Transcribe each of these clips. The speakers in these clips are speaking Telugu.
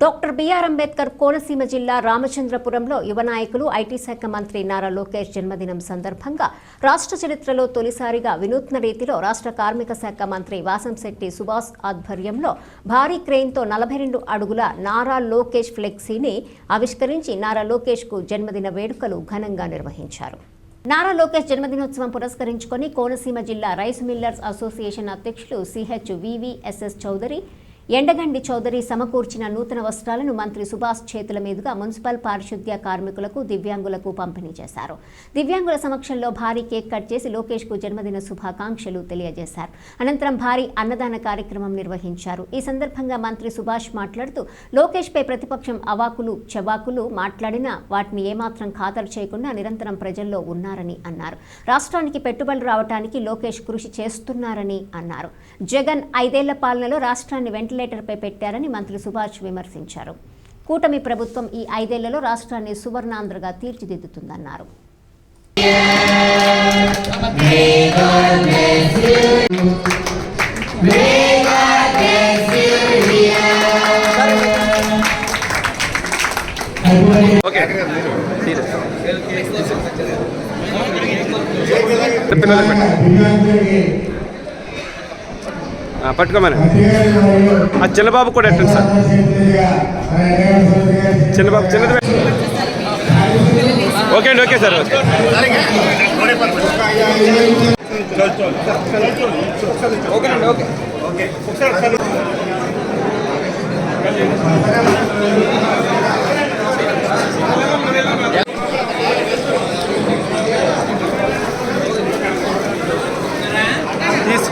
డాక్టర్ బిఆర్ అంబేద్కర్ కోనసీమ జిల్లా రామచంద్రపురంలో యువ నాయకులు ఐటీ శాఖ మంత్రి నారా లోకేష్ జన్మదినం సందర్భంగా రాష్ట్ర చరిత్రలో తొలిసారిగా వినూత్న రీతిలో రాష్ట్ర కార్మిక శాఖ మంత్రి వాసంశెట్టి సుభాష్ ఆధ్వర్యంలో భారీ క్రెయిన్తో నలభై రెండు అడుగుల నారా లోకేష్ ఫ్లెక్సీని ఆవిష్కరించి నారా లోకేష్కు జన్మదిన వేడుకలు ఘనంగా నిర్వహించారు. నారా లోకేష్ జన్మదినోత్సవం పురస్కరించుకొని కోనసీమ జిల్లా రైస్ మిల్లర్స్ అసోసియేషన్ అధ్యక్షులు సిహెచ్ వివిఎస్ఎస్ చౌదరి ఎండగండి చౌదరి సమకూర్చిన నూతన వస్త్రాలను మంత్రి సుభాష్ చేతుల మీదుగా మున్సిపల్ పారిశుద్ధ్య కార్మికులకు దివ్యాంగులకు పంపిణీ చేశారు. దివ్యాంగుల సమక్షంలో భారీ కేక్ కట్ చేసి లోకేష్కు జన్మదిన శుభాకాంక్షలు తెలియజేశారు. అనంతరం భారీ అన్నదాన కార్యక్రమం నిర్వహించారు. ఈ సందర్భంగా మంత్రి సుభాష్ మాట్లాడుతూ లోకేష్ పై ప్రతిపక్షం అవాకులు చెవాకులు మాట్లాడినా వాటిని ఏమాత్రం ఖాతరు చేయకుండా నిరంతరం ప్రజల్లో ఉన్నారని అన్నారు. రాష్ట్రానికి పెట్టుబడులు రావడానికి లోకేష్ కృషి చేస్తున్నారని అన్నారు. జగన్ ఐదేళ్ళ పాలనలో రాష్ట్రాన్ని వెంట వెంటిలేటర్పై పెట్టారని మంత్రి సుభాష్ విమర్శించారు. కూటమి ప్రభుత్వం ఈ ఐదేళ్ళలో రాష్ట్రాన్ని సువర్ణాంధ్రగా తీర్చిదిద్దుతుందన్నారు. పిల్లలకు పెట్టండి. పట్టుకోమని. ఆ చిన్నబాబు కూడా ఎట్టండి సార్? చిన్నబాబు చిన్నది పెట్టండి. ఓకే అండి ఓకే సార్ ఓకే. అండి ఓకే ఓకే బాబు నారాయణ గారు భారతీయ గారు కూడా వేదిక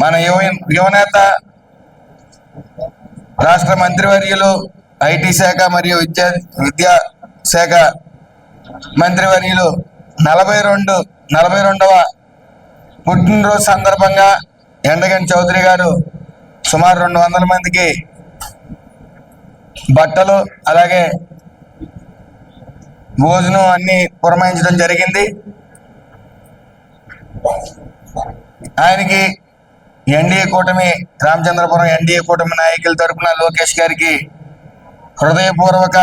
మన యువ యువనేత రాష్ట్ర మంత్రివర్యులు ఐటీ శాఖ మరియు విద్యా విద్యా శాఖ మంత్రివర్యులు నలభై రెండు నలభై రెండవ పుట్టినరోజు సందర్భంగా ఎండగంటి చౌదరి గారు సుమారు రెండు వందల మందికి బట్టలు అలాగే భోజనం అన్ని పురమాయించడం జరిగింది. ఆయనకి ఎన్డీఏ కూటమి రామచంద్రపురం ఎన్డీఏ కూటమి నాయకుల తరపున లోకేష్ గారికి హృదయపూర్వక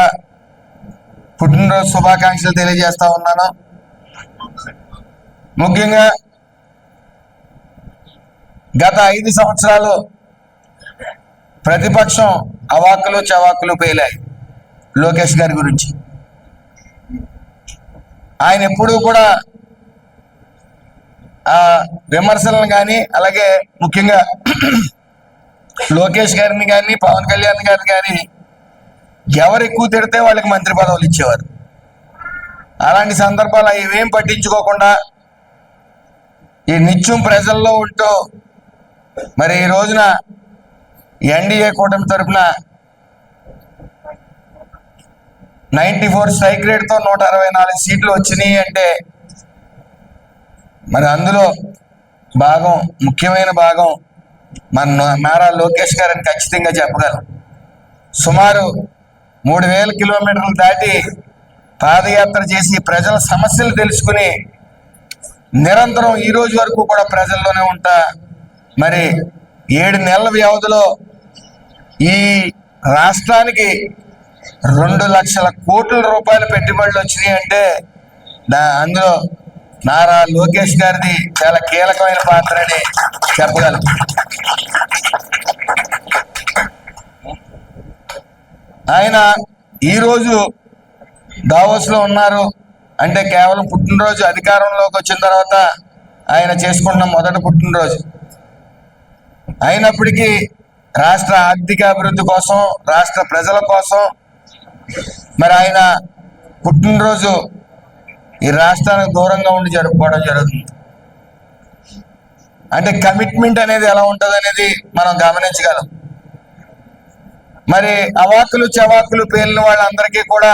పుట్టినరోజు శుభాకాంక్షలు తెలియజేస్తా ఉన్నాను. ముఖ్యంగా గత ఐదు సంవత్సరాలు ప్రతిపక్షం అవాకులు చవాకులు పేలాయి లోకేష్ గారి గురించి. ఆయన ఎప్పుడూ కూడా విమర్శలను కానీ అలాగే ముఖ్యంగా లోకేష్ గారిని కానీ పవన్ కళ్యాణ్ గారిని కానీ ఎవరు ఎక్కువ తిడితే వాళ్ళకి మంత్రి పదవులు ఇచ్చేవారు. అలాంటి సందర్భాలు ఇవేం పట్టించుకోకుండా ఈ నిత్యం ప్రజల్లో ఉంటూ మరి ఈ రోజున ఎన్డీఏ కూటమి తరఫున నైన్టీ ఫోర్ స్ట్రైక్ రేట్తో నూట అరవై నాలుగు సీట్లు వచ్చినాయి అంటే మరి అందులో భాగం ముఖ్యమైన భాగం మన నా- నారా లోకేష్ గారని ఖచ్చితంగా చెప్పగలం. సుమారు మూడు వేల కిలోమీటర్లు దాటి పాదయాత్ర చేసి ప్రజల సమస్యలు తెలుసుకుని నిరంతరం ఈ రోజు వరకు కూడా ప్రజల్లోనే ఉంటా. మరి ఏడు నెలల వ్యవధిలో ఈ రాష్ట్రానికి రెండు లక్షల కోట్ల రూపాయల పెట్టుబడులు వచ్చినాయి అంటే దా- అందులో నారా లోకేష్ గారిది చాలా కీలకమైన పాత్ర అని చెప్పగలను. ఆయన ఈరోజు దావోస్లో ఉన్నారు. అంటే కేవలం పుట్టినరోజు అధికారంలోకి వచ్చిన తర్వాత ఆయన చేసుకున్న మొదటి పుట్టినరోజు. అయినప్పటికీ రాష్ట్ర ఆర్థిక అభివృద్ధి కోసం రాష్ట్ర ప్రజల కోసం మరి ఆయన పుట్టినరోజు ఈ రాష్ట్రానికి దూరంగా ఉండి జరుపుకోవడం జరుగుతుంది. అంటే కమిట్మెంట్ అనేది ఎలా ఉంటుంది అనేది మనం గమనించగలం. మరి అవాకులు చవాకులు పేలిన వాళ్ళందరికీ కూడా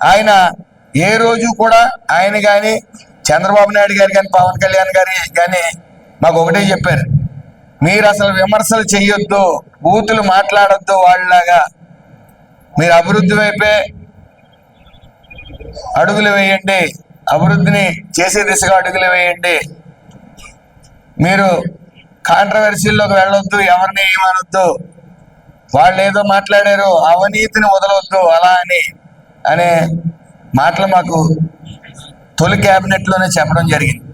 ఆయన ఏ రోజు కూడా ఆయన కానీ చంద్రబాబు నాయుడు గారు కానీ పవన్ కళ్యాణ్ గారి కానీ మాకు ఒకటే చెప్పారు. మీరు అసలు విమర్శలు చెయ్యొద్దు బూతులు మాట్లాడొద్దు వాళ్ళలాగా. మీరు అభివృద్ధి వైపే అడుగులు వేయండి. అభివృద్ధిని చేసే దిశగా అడుగులు వేయండి. మీరు కాంట్రవర్సీల్లోకి వెళ్ళొద్దు ఎవరిని ఏమనొద్దు వాళ్ళు ఏదో మాట్లాడారు అవినీతిని వదలొద్దు అలా అని అనే మాటలు మాకు తొలి క్యాబినెట్లోనే చెప్పడం జరిగింది.